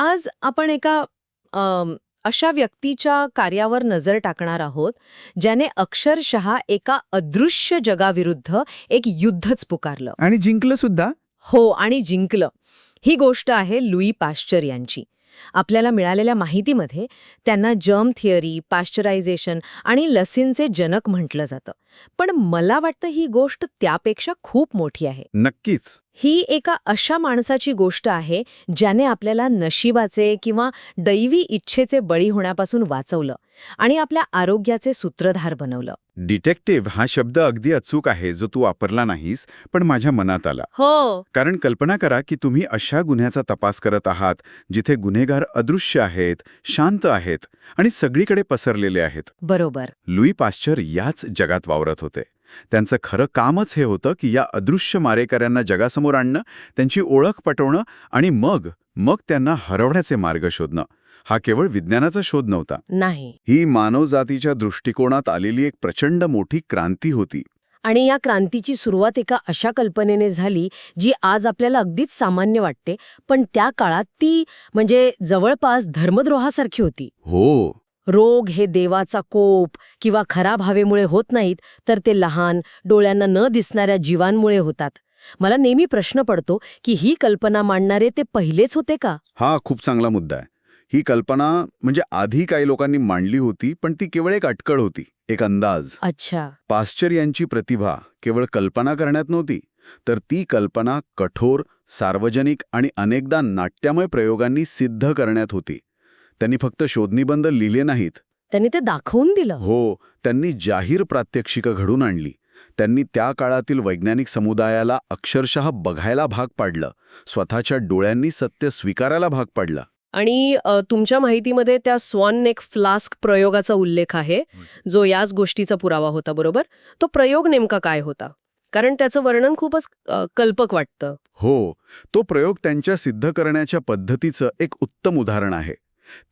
आज आपण एका अशा व्यक्तीच्या कार्यावर नजर टाकणार आहोत ज्याने अक्षरशः एका अदृश्य जगाविरुद्ध एक युद्धच पुकारलं. आणि जिंकलं सुद्धा? हो आणि जिंकलं. ही गोष्ट आहे लुई पाश्चर यांची. आपल्याला मिळालेल्या माहितीमध्ये त्यांना जर्म थिअरी पाश्चरायझेशन आणि लसींचे जनक म्हटलं जातं. पण मला वाटतं ही गोष्ट त्यापेक्षा खूप मोठी आहे. नक्कीच. ही एका अशा माणसाची गोष्ट आहे ज्याने आपल्याला नशिबाचे किंवा दैवी इच्छेचे बळी होण्यापासून वाचवलं आणि आपल्या आरोग्याचे सूत्रधार बनवलं. डिटेक्टिव्ह हा शब्द अगदी अचूक आहे जो तू वापरला नाहीस पण माझ्या मनात आला. हो. कारण कल्पना करा की तुम्ही अशा गुन्ह्याचा तपास करत आहात जिथे गुन्हेगार अदृश्य आहेत शांत आहेत आणि सगळीकडे पसरलेले आहेत. बरोबर. लुई पाश्चर याच जगात वावरत होते. त्यांचं खरं कामच हे होतं की या अदृश्य मारेकऱ्यांना जगासमोर आणणं त्यांची ओळख पटवणं आणि मग मग त्यांना हरवण्याचे मार्ग शोधणं. हा केवळ विज्ञानाचा शोध नव्हता. नाही. ही मानवजातीच्या दृष्टिकोनात आलेली एक प्रचंड मोठी क्रांती होती. आणि या क्रांतीची सुरुवात एका अशा कल्पनेने झाली जी आज आपल्याला अगदीच सामान्य वाटते पण त्या काळात ती म्हणजे जवळपास धर्मद्रोहासारखी होती. हो. रोग हे देवाचा कोप किंवा खराब हवेमुळे होत नाहीत तर ते लहान डोळ्यांना न दिसणाऱ्या जीवांमुळे होतात. मला नेहमी प्रश्न पडतो की ही कल्पना मांडणारे ते पहिलेच होते का? हा खूप चांगला मुद्दा आहे. ही कल्पना म्हणजे आधी काही लोकांनी मांडली होती पण ती केवळ एक अटकळ होती एक अंदाज. अच्छा. पाश्चर यांची प्रतिभा केवळ कल्पना करण्यात नव्हती तर ती कल्पना कठोर सार्वजनिक आणि अनेकदा नाट्यमय प्रयोगांनी सिद्ध करण्यात होती. त्यांनी फक्त शोधनिबंध लिहिले नाहीत. त्यांनी ते दाखवून दिलं. हो त्यांनी जाहीर प्रात्यक्षिकं घडून आणली. त्यांनी त्या काळातील वैज्ञानिक समुदायाला अक्षरशः बघायला भाग पाडलं. स्वतःच्या डोळ्यांनी सत्य स्वीकारायला भाग पाडलं. आणि तुमच्या माहितीमध्ये त्या स्वान नेक फ्लास्क प्रयोगाचा उल्लेख आहे जो याच गोष्टीचा पुरावा होता बरोबर? तो प्रयोग नेमका काय होता? कारण त्याचं वर्णन खूपच कल्पक वाटतं. हो तो प्रयोग त्यांच्या सिद्ध करण्याच्या पद्धतीचं एक उत्तम उदाहरण आहे.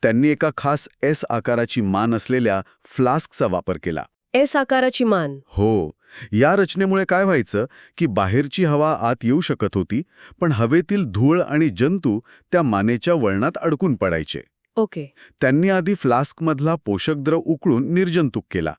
त्यांनी एका खास एस आकाराची मान असलेल्या फ्लास्कचा वापर केला. एस आकाराची मान. हो या रचनेमुळे काय व्हायचं की बाहेरची हवा आत येऊ शकत होती पण हवेतील धूळ आणि जंतू त्या मानेच्या वळणात अडकून पडायचे. ओके. त्यांनी आधी फ्लास्कमधला पोषक द्रव उकळून निर्जंतुक केला.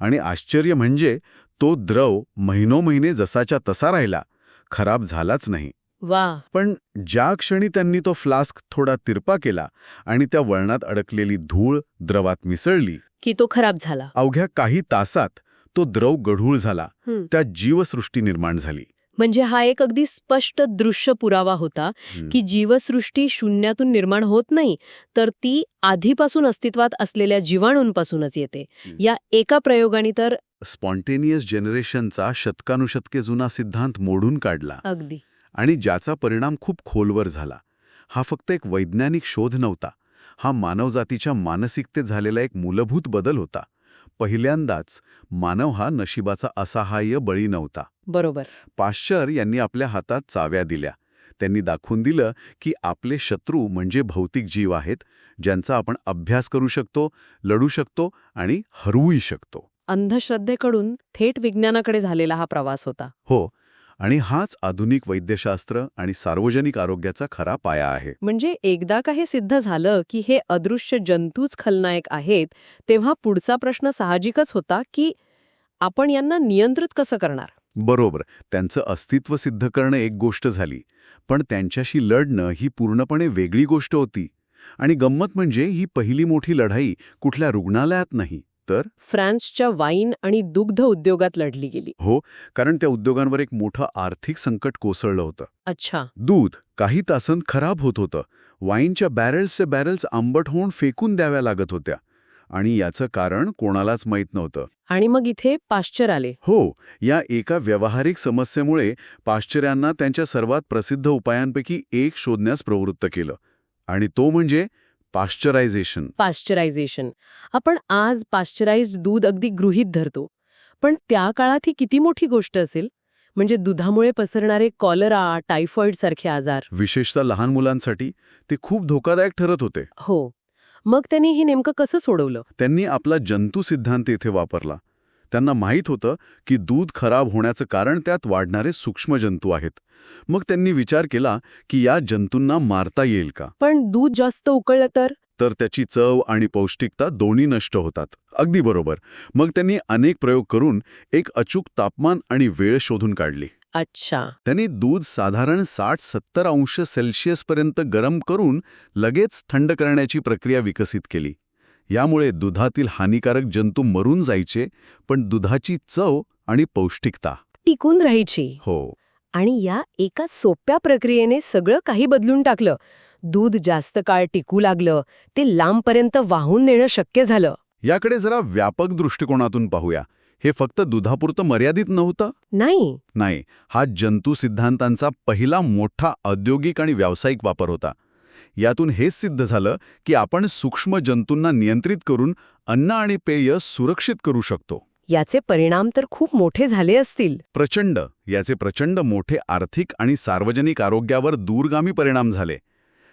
आणि आश्चर्य म्हणजे तो द्रव महिनोमहिने जसाच्या तसा राहिला खराब झालाच नाही. वा. पण ज्या क्षणी त्यांनी तो फ्लास्क थोडा तिरपा केला आणि त्या वळणात अडकलेली धूळ द्रवात मिसळली की तो खराब झाला. अवघ्या काही तासात तो द्रव गढूळ झाला. हं. त्यात जीवसृष्टी निर्माण झाली. म्हणजे हा एक अगदी स्पष्ट दृश्य पुरावा होता की जीवसृष्टी शून्यातून निर्माण होत नाही तर ती आधीपासून अस्तित्वात असलेल्या जीवाणूंपासूनच येते. या एका प्रयोगाने तर स्पॉन्टेनियस जनरेशनचा शतकानुशतके जुना सिद्धांत मोडून काढला. अगदी. आणि ज्याचा परिणाम खूप खोलवर झाला. हा फक्त एक वैज्ञानिक शोध नव्हता. हा मानवजातीच्या मानसिकतेत झालेला एक मूलभूत बदल होता. पहिल्यांदाच मानव हा नशिबाचा असहाय्य बळी नव्हता. बरोबर. पाश्चर यांनी आपल्या हातात चाव्या दिल्या. त्यांनी दाखवून दिलं की आपले शत्रू म्हणजे भौतिक जीव आहेत ज्यांचा आपण अभ्यास करू शकतो लढू शकतो आणि हरवूही शकतो. अंधश्रद्धेकडून थेट विज्ञानाकडे झालेला हा प्रवास होता. हो आणि हाच आधुनिक वैद्यशास्त्र आणि सार्वजनिक आरोग्याचा खरा पाया आहे. म्हणजे एकदा का हे सिद्ध झालं की हे अदृश्य जंतूच खलनायक आहेत तेव्हा पुढचा प्रश्न साहजिकच होता की आपण यांना नियंत्रित कसं करणार? बरोबर त्यांचं अस्तित्व सिद्ध करणं एक गोष्ट झाली पण त्यांच्याशी लढणं ही पूर्णपणे वेगळी गोष्ट होती. आणि गंमत म्हणजे ही पहिली मोठी लढाई कुठल्या रुग्णालयात नाही. तर फ्रान्सच्या वाईन आणि दुग्ध उद्योगात लढली गेली. हो कारण त्या उद्योगांवर एक मोठं आर्थिक संकट कोसळलं होतं. अच्छा. दूध काही तासांत खराब होत होतं. वाईनच्या बॅरल्सचे बॅरल्स आंबट होऊन फेकून द्याव्या लागत होत्या. आणि याचं कारण कोणालाच माहीत नव्हतं. आणि मग इथे पाश्चर आले. हो या एका व्यावहारिक समस्येमुळे पाश्चर्यांना त्यांच्या सर्वात प्रसिद्ध उपायांपैकी एक शोधण्यास प्रवृत्त केलं. आणि तो म्हणजे पाश्चरायझेशन. पाश्चरायझेशन. आपण आज पाश्चराइज्ड दूध अगदी गृहीत धरतो. पण त्या काळात ही किती मोठी गोष्ट असेल? म्हणजे दुधामुळे पसरणारे कॉलरा टायफॉइड सारखे आजार. विशेषतः लहान मुलांसाठी ते खूप धोकादायक ठरत होते. हो. मग त्यांनी हे नेमकं कसं सोडवलं? त्यांनी आपला जंतू सिद्धांत इथे वापरला. त्यांना माहीत होतं की दूध खराब होण्याचं कारण त्यात वाढणारे सूक्ष्म जंतू आहेत. मग त्यांनी विचार केला की या जंतूंना मारता येईल का? पण दूध जास्त उकळलं तर? तर त्याची चव आणि पौष्टिकता दोन्ही नष्ट होतात. अगदी बरोबर. मग त्यांनी अनेक प्रयोग करून एक अचूक तापमान आणि वेळ शोधून काढली. अच्छा. त्यांनी दूध साधारण साठ सत्तर अंश सेल्सिअसपर्यंत गरम करून लगेच थंड करण्याची प्रक्रिया विकसित केली. यामुळे दुधातील हानिकारक जंतू मरून जायचे पण दुधाची चव आणि पौष्टिकता. टिकून राहायची. हो. आणि या एका सोप्या प्रक्रियेने सगळं काही बदलून टाकलं. दूध जास्त काळ टिकू लागलं ते लांबपर्यंत वाहून नेणं शक्य झालं. याकडे जरा व्यापक दृष्टिकोनातून पाहूया. हे फक्त दुधापुरतं मर्यादित नव्हतं? नाही. नाही. हा जंतू सिद्धांतांचा पहिला मोठा औद्योगिक आणि व्यावसायिक वापर होता. यातून हेच सिद्ध झालं की आपण सूक्ष्म जंतूंना नियंत्रित करून अन्न आणि पेय सुरक्षित करू शकतो. याचे परिणाम तर खूप मोठे झाले असतील. प्रचंड. याचे प्रचंड मोठे आर्थिक आणि सार्वजनिक आरोग्यावर दूरगामी परिणाम झाले.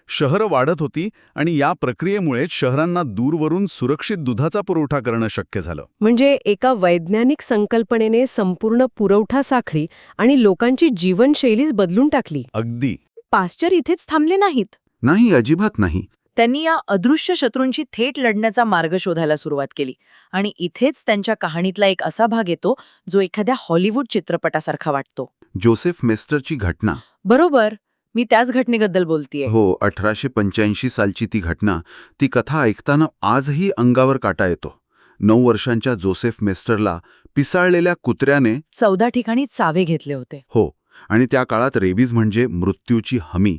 शहरं वाढत होती आणि या प्रक्रियेमुळेच शहरांना दूरवरून सुरक्षित दुधाचा पुरवठा करणं शक्य झालं. म्हणजे एका वैज्ञानिक संकल्पनेने संपूर्ण पुरवठा साखळी आणि लोकांची जीवनशैलीच बदलून टाकली. अगदी. पाश्चर इथेच थांबले नाहीत. नाही अजिबात नाही. त्यांनी या अदृश्य शत्रूंशी थेट लढण्याचा मार्ग शोधायला सुरुवात केली. आणि इथेच त्यांच्या कहाणीतला एक असा भाग येतो जो एखाद्या हॉलिवूड चित्रपटासारखा वाटतो. जोसेफ मेस्टरची घटना. बरोबर. मी त्याच घटनेबद्दल बोलतीये. हो अठराशे पंच्याऐंशी सालची ती घटना ती कथा ऐकताना आजही अंगावर काटा येतो. नऊ वर्षांच्या जोसेफ मेस्टरला पिसाळलेल्या कुत्र्याने चौदा ठिकाणी चावे घेतले होते. हो आणि त्या काळात रेबीज म्हणजे मृत्यूची हमी.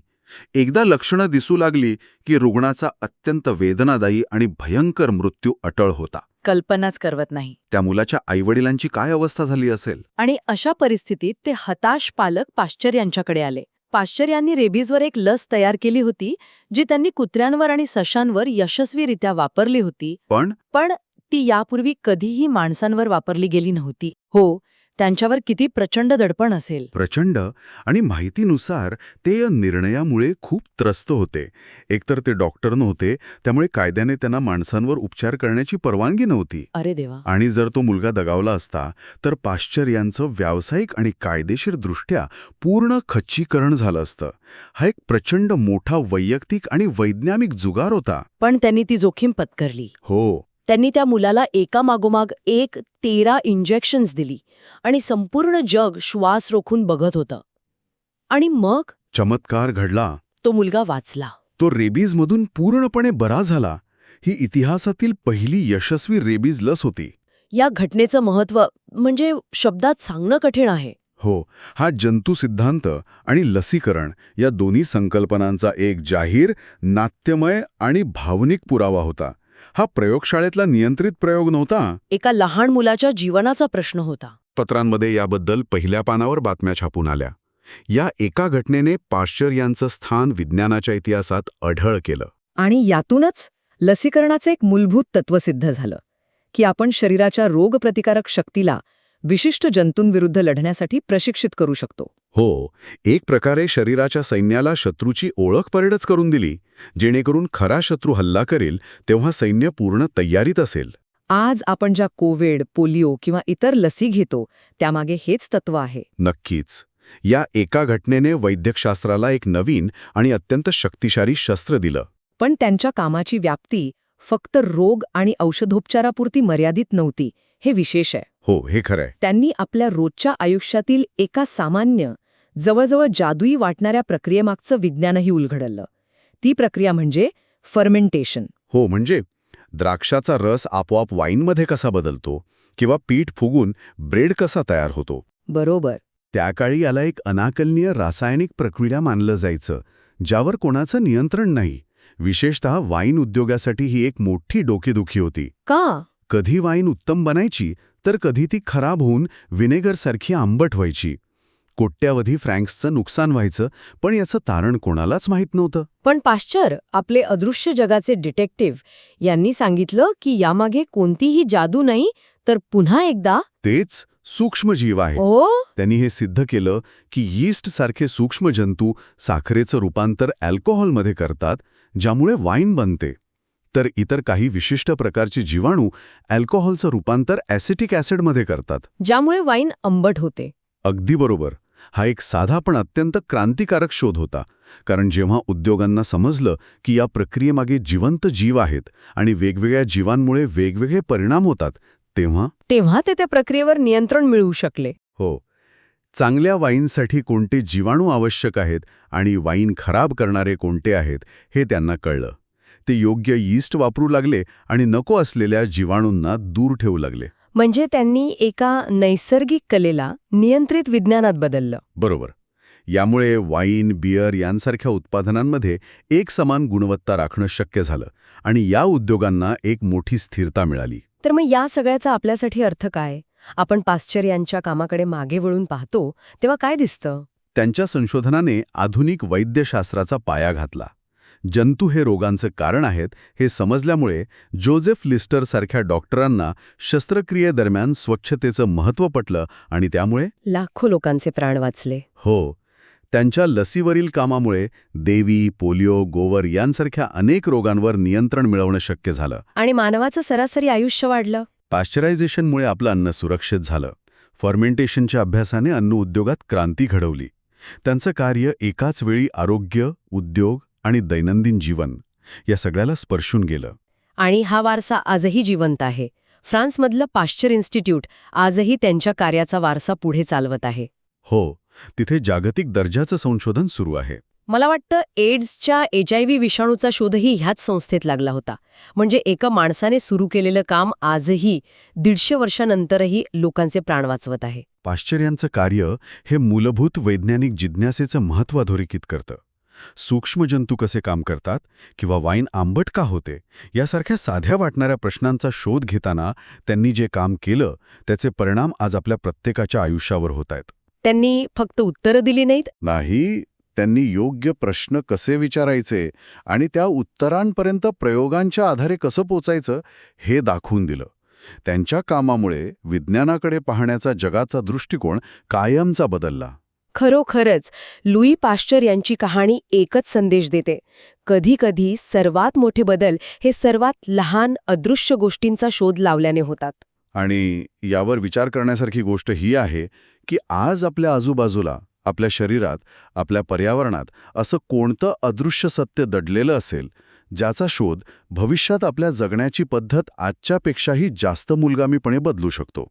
एकदा लक्षणं दिसू लागली की रुग्णाचा अत्यंत वेदनादायी आणि भयंकर मृत्यू अटळ होता. कल्पनाच करवत नाही. त्या मुलाच्या आईवडिलांची काय अवस्था झाली असेल? आणि अशा परिस्थितीत ते हताश पालक पाश्चर यांच्याकडे आले. पाश्चर यांनी रेबीजवर एक लस तयार केली होती जी त्यांनी कुत्र्यांवर आणि सशांवर यशस्वीरित्या वापरली होती. पण? पण ती यापूर्वी कधीही माणसांवर वापरली गेली नव्हती. हो त्यांच्यावर किती प्रचंड दडपण असेल. प्रचंड आणि माहितीनुसार ते या निर्णयामुळे खूप त्रस्त होते. एकतर ते डॉक्टर नव्हते त्यामुळे कायद्याने त्यांना माणसांवर उपचार करण्याची परवानगी नव्हती. अरे देवा. आणि जर तो मुलगा दगावला असता तर पाश्चर यांचं व्यावसायिक आणि कायदेशीरदृष्ट्या पूर्ण खच्चीकरण झालं असतं. हा एक प्रचंड मोठा वैयक्तिक आणि वैज्ञानिक जुगार होता. पण त्यांनी ती जोखीम पत्करली. हो. त्यांनी त्या मुलाला एका मागोमाग एक तेरा इंजेक्शन्स दिली आणि संपूर्ण जग श्वास रोखून बघत होतं. आणि मग? चमत्कार घडला. तो मुलगा वाचला. तो रेबीजमधून पूर्णपणे बरा झाला. ही इतिहासातील पहिली यशस्वी रेबीज लस होती. या घटनेचं महत्त्व म्हणजे शब्दात सांगणं कठीण आहे. हो हा जंतू सिद्धांत आणि लसीकरण या दोन्ही संकल्पनांचा एक जाहीर नाट्यमय आणि भावनिक पुरावा होता. हा प्रयोगशाळेतला नियंत्रित प्रयोग नव्हता? एका लहान मुलाच्या जीवनाचा प्रश्न होता. पत्रांमध्ये याबद्दल पहिल्या पानावर बातम्या छापून आल्या. या एका घटनेने पाश्चर यांचं स्थान विज्ञानाच्या इतिहासात अढळ केलं. आणि यातूनच लसीकरणाचं एक मूलभूत तत्व सिद्ध झालं की आपण शरीराच्या रोगप्रतिकारक शक्तीला विशिष्ट जंतूंविरुद्ध लढण्यासाठी प्रशिक्षित करू शकतो. हो एक प्रकारे शरीराच्या सैन्याला शत्रूची ओळख परेडच करून दिली जेणेकरून खरा शत्रू हल्ला करेल तेव्हा सैन्य पूर्ण तयारीत असेल. आज आपण ज्या कोविड पोलिओ किंवा इतर लसी घेतो त्यामागे हेच तत्व आहे. नक्कीच. या एका घटनेने वैद्यकशास्त्राला एक नवीन आणि अत्यंत शक्तिशाली शस्त्र दिलं. पण त्यांच्या कामाची व्याप्ती फक्त रोग आणि औषधोपचारापुरती मर्यादित नव्हती हे विशेष आहे. हो हे खरंय त्यांनी आपल्या रोजच्या आयुष्यातील एका सामान्य जवळजवळ जादुई वाटणाऱ्या प्रक्रियेमागचं विज्ञानही उलगडलं ती प्रक्रिया म्हणजे फर्मेंटेशन. हो म्हणजे द्राक्षाचा रस आपोआप वाईनमध्ये कसा बदलतो किंवा पीठ फुगून ब्रेड कसा तयार होतो? बरोबर. त्या काळी याला एक अनाकलनीय रासायनिक प्रक्रिया मानलं जायचं ज्यावर कोणाचं नियंत्रण नाही. विशेषतः वाईन उद्योगासाठी ही एक मोठी डोकेदुखी होती. का? कधी वाईन उत्तम बनायची तर कधी ती खराब होऊन विनेगरसारखी आंबट व्हायची. कोट्यावधी फ्रँक्सचं नुकसान व्हायचं पण याचं तारण कोणालाच माहीत नव्हतं. पण पाश्चर आपले अदृश्य जगाचे डिटेक्टिव्ह यांनी सांगितलं की यामागे कोणतीही जादू नाही तर पुन्हा एकदा तेच सूक्ष्मजीव आहे त्यांनी हे सिद्ध केलं की यीस्ट सारखे सूक्ष्म जंतू साखरेचं रूपांतर अल्कोहोलमध्ये करतात ज्यामुळे वाईन बनते. तर इतर काही विशिष्ट प्रकारची जीवाणू अल्कोहोलचं रूपांतर ॲसिटिक ॲसिडमध्ये करतात. ज्यामुळे वाईन आंबट होते. अगदी बरोबर. हा एक साधा पण अत्यंत क्रांतिकारक शोध होता. कारण जेव्हा उद्योगांना समजलं की या प्रक्रियेमागे जिवंत जीव आहेत आणि वेगवेगळ्या जीवांमुळे वेगवेगळे परिणाम होतात तेव्हा? तेव्हा ते त्या प्रक्रियेवर नियंत्रण मिळवू शकले. हो. चांगल्या वाईनसाठी कोणते जीवाणू आवश्यक आहेत आणि वाईन खराब करणारे कोणते आहेत हे त्यांना कळलं. ते योग्य यीस्ट वापरू लागले आणि नको असलेल्या जीवाणूंना दूर ठेवू लागले. म्हणजे त्यांनी एका नैसर्गिक कलेला नियंत्रित विज्ञानात बदललं. बरोबर. यामुळे वाईन बियर यांसारख्या उत्पादनांमध्ये एक समान गुणवत्ता राखणं शक्य झालं आणि या उद्योगांना एक मोठी स्थिरता मिळाली. तर मग या सगळ्याचा आपल्यासाठी अर्थ काय? आपण पाश्चर यांच्या कामाकडे मागे वळून पाहतो तेव्हा काय दिसतं? त्यांच्या संशोधनाने आधुनिक वैद्यशास्त्राचा पाया घातला. जंतू हे रोगांचं कारण आहेत हे समजल्यामुळे जोझेफ लिस्टरसारख्या डॉक्टरांना शस्त्रक्रियेदरम्यान स्वच्छतेचं महत्त्व पटलं आणि त्यामुळे लाखो लोकांचे प्राण वाचले. हो त्यांच्या लसीवरील कामामुळे देवी पोलिओ गोवर यांसारख्या अनेक रोगांवर नियंत्रण मिळवणं शक्य झालं. आणि मानवाचं सरासरी आयुष्य वाढलं. पाश्चरायझेशनमुळे आपलं अन्न सुरक्षित झालं. फर्मेंटेशनच्या अभ्यासाने अन्न उद्योगात क्रांती घडवली. त्यांचं कार्य एकाच वेळी आरोग्य उद्योग आणि दैनंदिन जीवन या सगळ्याला स्पर्शून गेलं. आणि हा वारसा आजही जिवंत आहे. फ्रान्समधलं पाश्चर इन्स्टिट्यूट आजही त्यांच्या कार्याचा वारसा पुढे चालवत आहे. हो तिथे जागतिक दर्जाचं संशोधन सुरू आहे. मला वाटतं एड्सच्या एच आय व्ही विषाणूचा शोधही ह्याच संस्थेत लागला होता. म्हणजे एका माणसाने सुरू केलेलं काम आजही दीडशे वर्षानंतरही लोकांचे प्राण वाचवत आहे. पाश्चर्यांचं कार्य हे मूलभूत वैज्ञानिक जिज्ञासेचं महत्त्व अधोरेखित करतं. सूक्ष्मजंतू कसे काम करतात किंवा वाईन आंबट का होते यासारख्या साध्या वाटणाऱ्या प्रश्नांचा शोध घेताना त्यांनी जे काम केलं त्याचे परिणाम आज आपल्या प्रत्येकाच्या आयुष्यावर होत आहेत. त्यांनी फक्त उत्तरं दिली नाहीत? नाही त्यांनी योग्य प्रश्न कसे विचारायचे आणि त्या उत्तरांपर्यंत प्रयोगांच्या आधारे कसं पोचायचं हे दाखवून दिलं. त्यांच्या कामामुळे विज्ञानाकडे पाहण्याचा जगाचा दृष्टिकोन कायमचा बदलला. खरोखरच लुई पाश्चर यांची कहाणी एकच संदेश देते. कधीकधी सर्वात मोठे बदल हे सर्वात लहान अदृश्य गोष्टींचा शोध लावल्याने होतात. आणि यावर विचार करण्यासारखी गोष्ट ही आहे की आज आपल्या आजूबाजूला आपल्या शरीरात आपल्या पर्यावरणात असं कोणतं अदृश्य सत्य दडलेलं असेल ज्याचा शोध भविष्यात आपल्या जगण्याची पद्धत आजच्यापेक्षाही जास्त मुलगामीपणे बदलू शकतो.